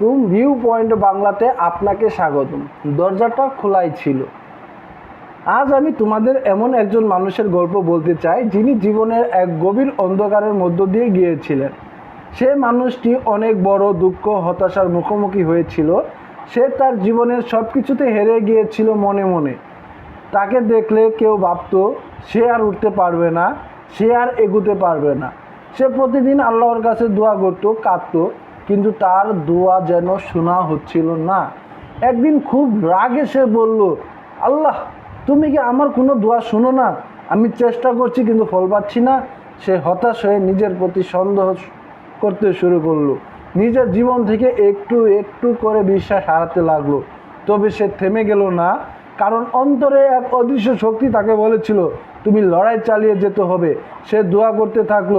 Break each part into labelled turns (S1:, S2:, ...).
S1: View point বাংলাতে আপনাকে স্বাগতম। দরজাটা খোলাই ছিল। আজ আমি তোমাদের এমন একজন মানুষের গল্প বলতে চাই, যিনি জীবনের এক গভীর অন্ধকারের মধ্য দিয়ে গিয়েছিলেন। সে মানুষটি অনেক বড় দুঃখ, হতাশার মুখোমুখি হয়েছিল। সে তার জীবনের সব কিছুতে হেরে গিয়েছিল মনে মনে। তাকে দেখলে কেউ ভাবতো, সে আর উঠতে পারবে না, সে আর এগুতে পারবে না। সে প্রতিদিন আল্লাহর কাছে দোয়া করতো, কাঁদতো কিন্তু তার দোয়া যেন শোনা হচ্ছিল না। একদিন খুব রাগে সে বলল, আল্লাহ, তুমি কি আমার কোনো দোয়া শুনো না? আমি চেষ্টা করছি কিন্তু ফল পাচ্ছি না। সে হতাশ হয়ে নিজের প্রতি সন্দেহ করতে শুরু করল। নিজের জীবন থেকে একটু একটু করে বিশ্বাস হারাতে লাগল। তবে সে থেমে গেল না, কারণ অন্তরে এক অদৃশ্য শক্তি তাকে বলেছিল তুমি লড়াই চালিয়ে যেতে হবে। সে দোয়া করতে থাকল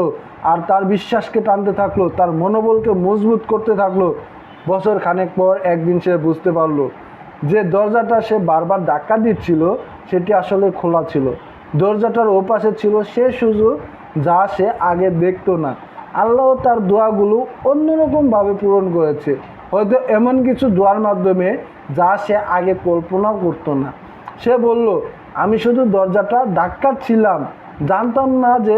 S1: আর তার বিশ্বাসকে টানতে থাকল, তার মনোবলকে মজবুত করতে থাকল। বছর খানেক পর একদিন সে বুঝতে পারল যে দরজাটা সে বারবার ধাক্কা দিচ্ছিল, সেটি আসলে খোলা ছিল। দরজাটার ওপাশে ছিল সে সুযোগ যা সে আগে দেখতো না। আল্লাহ তার দোয়াগুলো অন্যরকমভাবে পূরণ করেছে। হয়তো এমন কিছু দোয়ার মাধ্যমে যা সে আগে কল্পনাও করতো না। সে বলল আমি শুধু দরজাটা ধাক্কাচ্ছিলাম জানতাম না যে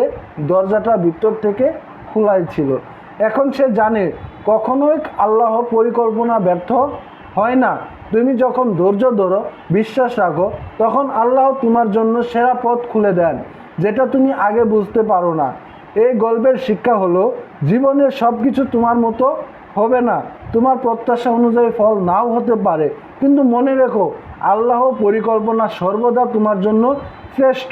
S1: দরজাটা ভিতর থেকে খোলাই ছিল। এখন সে জানে, কখনোই আল্লাহ পরিকল্পনা ব্যর্থ হয় না। তুমি যখন ধৈর্য ধরো, বিশ্বাস রাখো, তখন আল্লাহ তোমার জন্য সেরা পথ খুলে দেন, যেটা তুমি আগে বুঝতে পারো না। এই গল্পের শিক্ষা হলো, জীবনের সব কিছু তোমার মতো হবে না। তোমার প্রত্যাশা অনুযায়ী ফল নাও হতে পারে। কিন্তু মনে রেখো আল্লাহ পরিকল্পনা সর্বদা তোমার জন্য শ্রেষ্ঠ।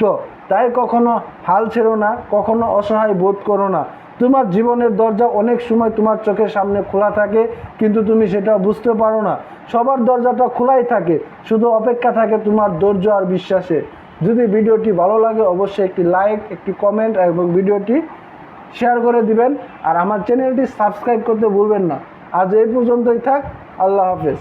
S1: তাই কখনো হাল ছেড়ো না, কখনো অসহায় বোধ করো না। তোমার জীবনের দরজা অনেক সময় তোমার চোখের সামনে খোলা থাকে, কিন্তু তুমি সেটা বুঝতে পারো না। সবার দরজাটা খোলাই থাকে, শুধু অপেক্ষা থাকে তোমার ধৈর্য আর বিশ্বাসে। যদি ভিডিওটি ভালো লাগে, অবশ্যই একটি লাইক, একটি কমেন্ট এবং ভিডিওটি শেয়ার করে দিবেন। আর আমার চ্যানেলটি সাবস্ক্রাইব করতে ভুলবেন না। আজ এই পর্যন্তই থাক, আল্লাহ হাফেজ।